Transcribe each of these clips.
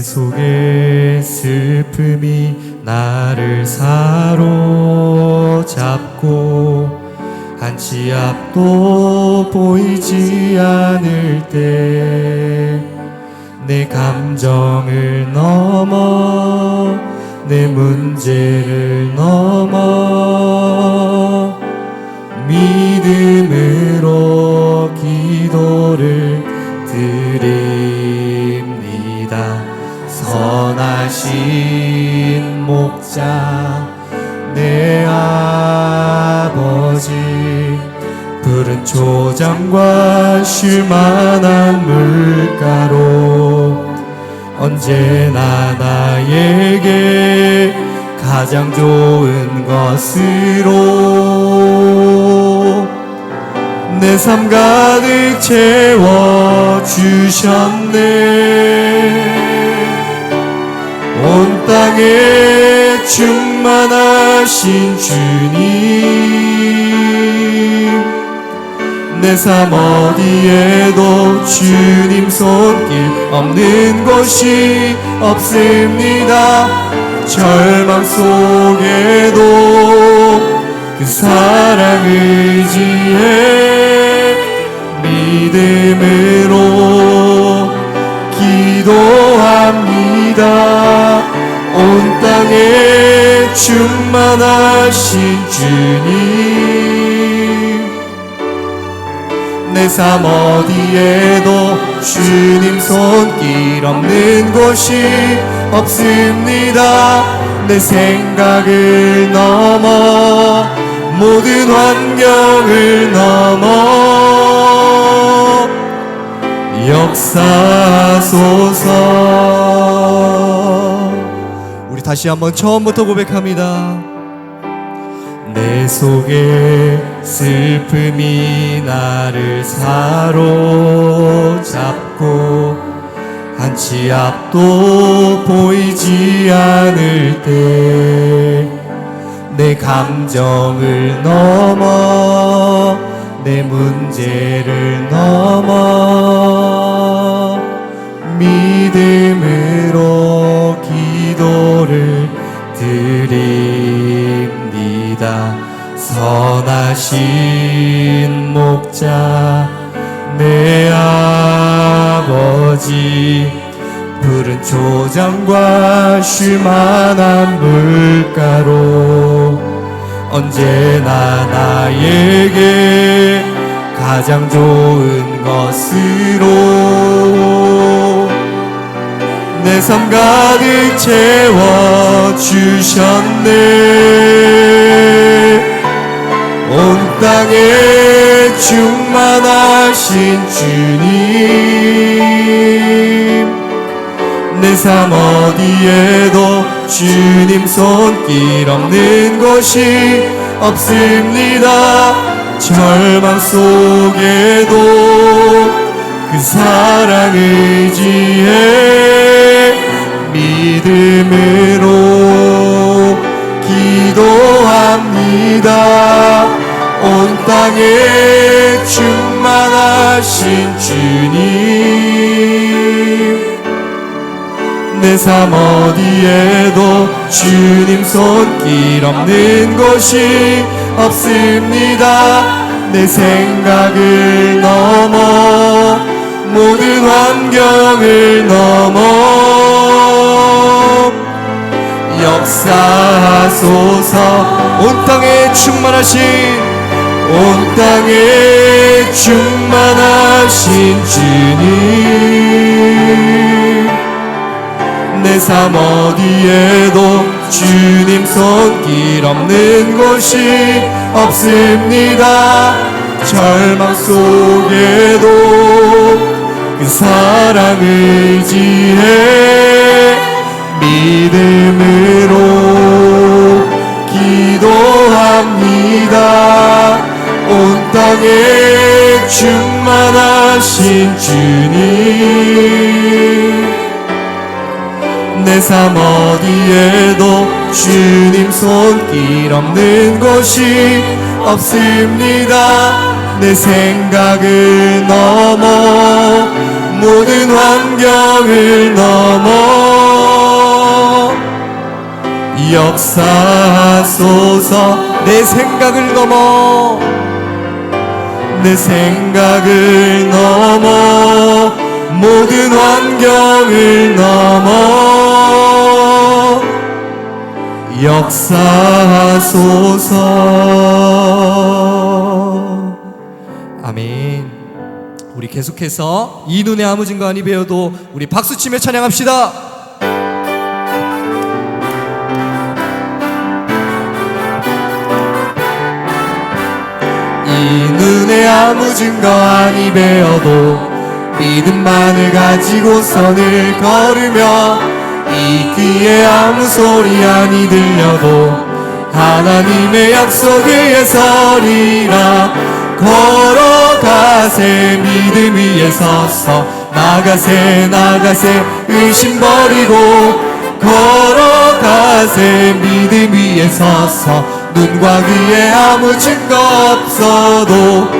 내 속에 슬픔이 나를 사로잡고 한치 앞도 보이지 않을 때 내 감정을 넘어 내 문제를 넘어 언제나 나에게 가장 좋은 것으로 내 삶 가득 채워 주셨네. 온 땅에 충만하신 주님 내 삶 어디에도 주님 손길 없는 곳이 없습니다. 절망 속에도 그 사랑 의지해 믿음으로 기도합니다. 온 땅에 충만하신 주님 내 삶 어디에도 주님 손길 없는 곳이 없습니다. 내 생각을 넘어 모든 환경을 넘어 역사소서. 우리 다시 한번 처음부터 고백합니다 내 속에 슬픔이 나를 사로잡고 한치 앞도 보이지 않을 때 내 감정을 넘어 내 문제를 넘어 선하신 목자 내 아버지. 푸른 초장과 쉴만한 물가로 언제나 나에게 가장 좋은 것으로 내 삶 가득 채워 주셨네 온 땅에 충만하신 주님. 내 삶 어디에도 주님 손길 없는 곳이 없습니다. 절망 속에도 그 사랑 의지해 믿음으 내삶 어디에도 주님 손길 없는 곳이 없습니다. 내 생각을 넘어 모든 환경을 넘어 역사소서. 온 땅에 충만하신 온 땅에 충만하신 주님 내 삶 어디에도 주님 손길 없는 곳이 없습니다. 절망 속에도 그 사랑 의지해 믿음으로 기도합니다. 온 땅에 충만하신 주님 내 삶 어디에도 주님 손길 없는 곳이 없습니다. 내 생각을 넘어 모든 환경을 넘어 역사소서 내 생각을 넘어 내 생각을 넘어 모든 환경을 넘어 역사소서. 아멘. 우리 계속해서 이 눈에 아무 증거 아니 배워도 우리 박수치며 찬양합시다. 이 눈에 아무 증거 아니 배어도 믿음만을 가지고 선을 걸으며 이 귀에 아무 소리 아니 들려도 하나님의 약속 위에 서리라. 걸어가세 믿음 위에 서서 나가세 나가세 의심 버리고 걸어가세 믿음 위에 서서 눈과 귀에 아무 증거 없어도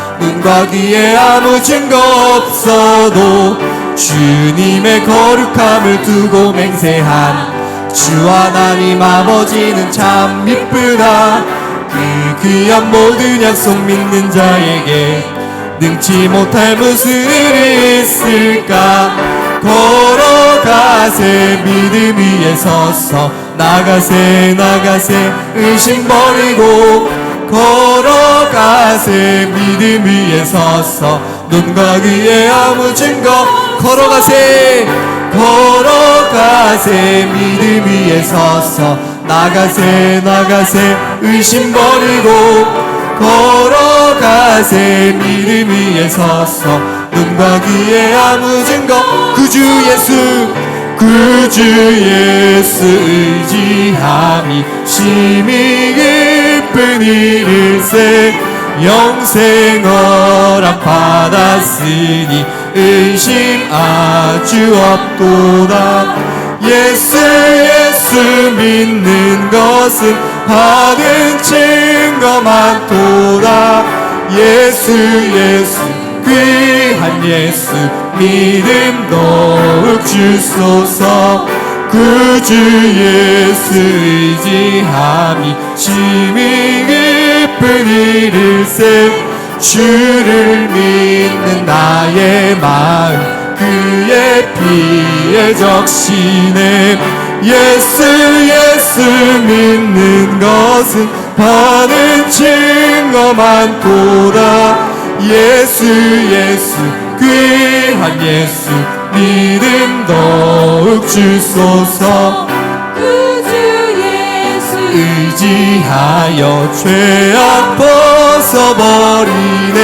눈과 귀에 아무 증거 없어도 주님의 거룩함을 두고 맹세한 주 하나님 아버지는 참 미쁘다. 그 귀한 모든 약속 믿는 자에게 능치 못할 무슨 일이 있을까? 걸어가세 믿음 위에 서서 나가세 나가세 의심 버리고 걸어가세 믿음 위에 서서 눈과 귀에 아무 증거. 걸어가세 걸어가세 믿음 위에 서서 나가세 나가세 의심 버리고 걸어가세 믿음 위에 서서 눈과 귀에 아무 증거. 그 주 예수 그 주 예수 의지함이 심히 깊은 일일세 영생 허락 받았으니 의심 아주 없도다. 예수 예수 믿는 것은 받은 증거 많도다. 예수 예수 귀한 예수 믿음 더욱 주소서 그 주 예수 의지함이 심히 깊은 일일세 주를 믿는 나의 마음 그의 피에 적시네. 예수 예수 믿는 것은 받은 증거 많도다. 예수 예수 귀한 예수 믿음 더욱 주소서. 그주 예수 의지하여 죄악 벗어버리네.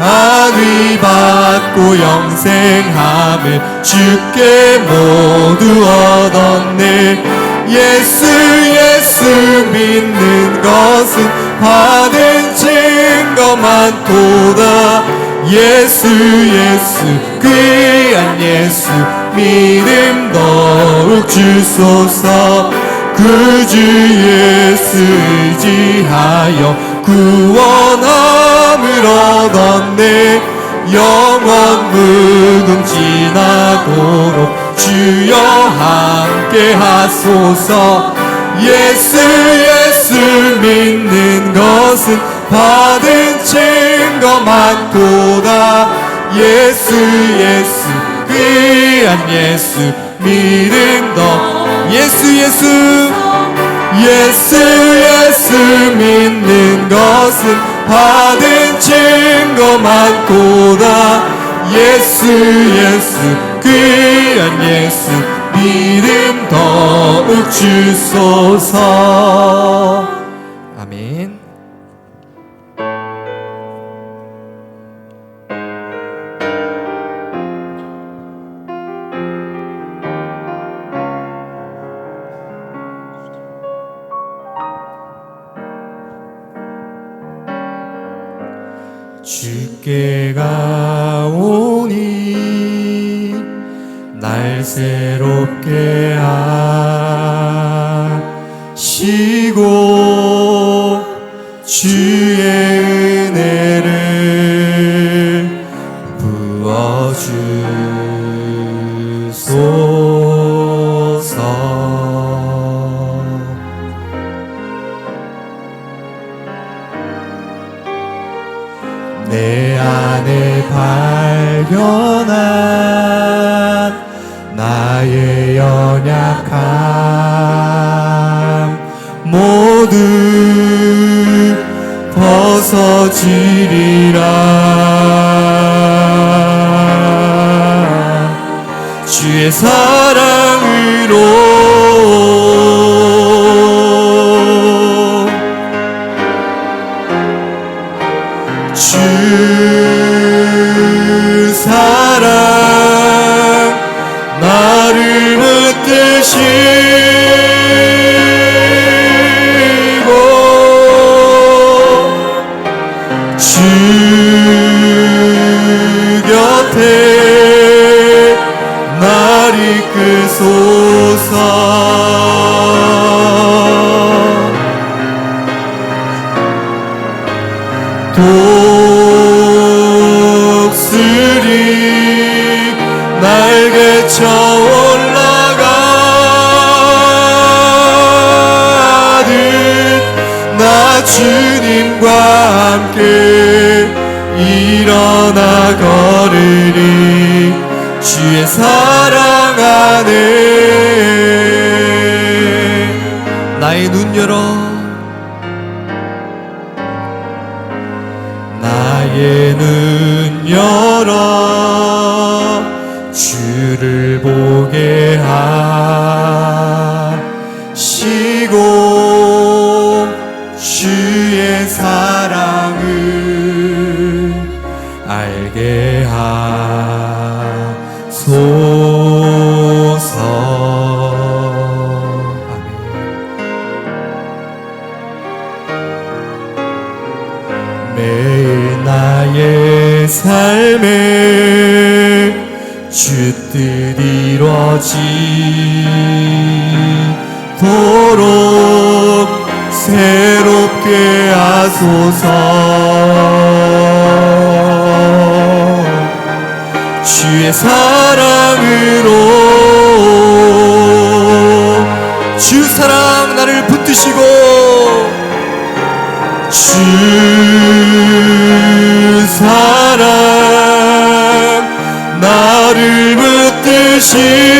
안위 받고 영생함을 주께 모두 얻었네. 예수 예수 믿는 것은 받은 증거 많도다. 예수 예수 귀한 예수 믿음 더욱 주소서. 그주 예수 의지하여 구원함을 얻었네. 영원 무궁지나도록 주여 함께 하소서. 예수 예수 믿는 것은 받은 증거 많도다. 예수 예수 귀한 예수 믿음 더. 예수 예수. 예수 예수 믿는 것은 받은 증거 많도다. 예수 예수 귀한 예수 믿음 더욱 주소서 주께 가오니 날 새롭게 사랑으로 이끄소서. 독수리 날개쳐 올라가듯 나 주님과 함께 일어나 걸으리. 주의 사 나의 눈 열어. 나의 눈 열어 삶에 주뜻 이루어지도록 새롭게 하소서. 주의 사랑으로 주 사랑 나를 붙드시고 주 사랑 나를 붙드시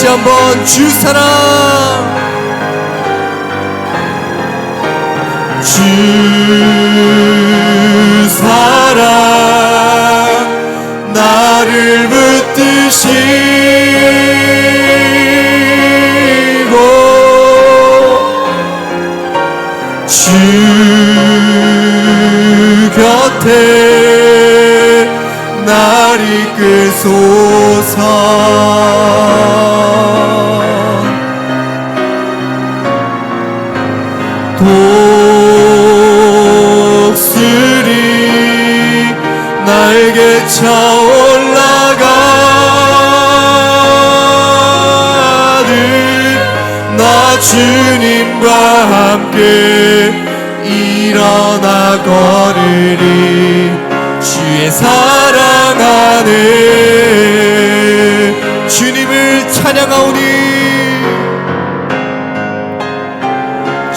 다시 한번 주 사랑. 주 독수리 날개쳐 올라가듯 나 주님과 함께 일어나 걸으리 주의 사랑 안에 주님을 찬양하오니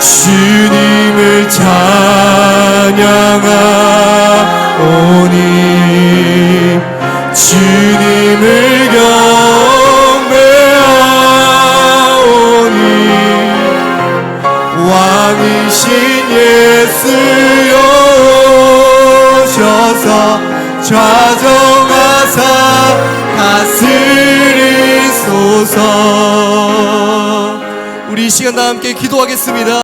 주님을 찬양하오니 주님을 경배하오니 왕이신 예수여 오셔서 좌정하사 다스리소서. 우리 이 시간 다 함께 기도하겠습니다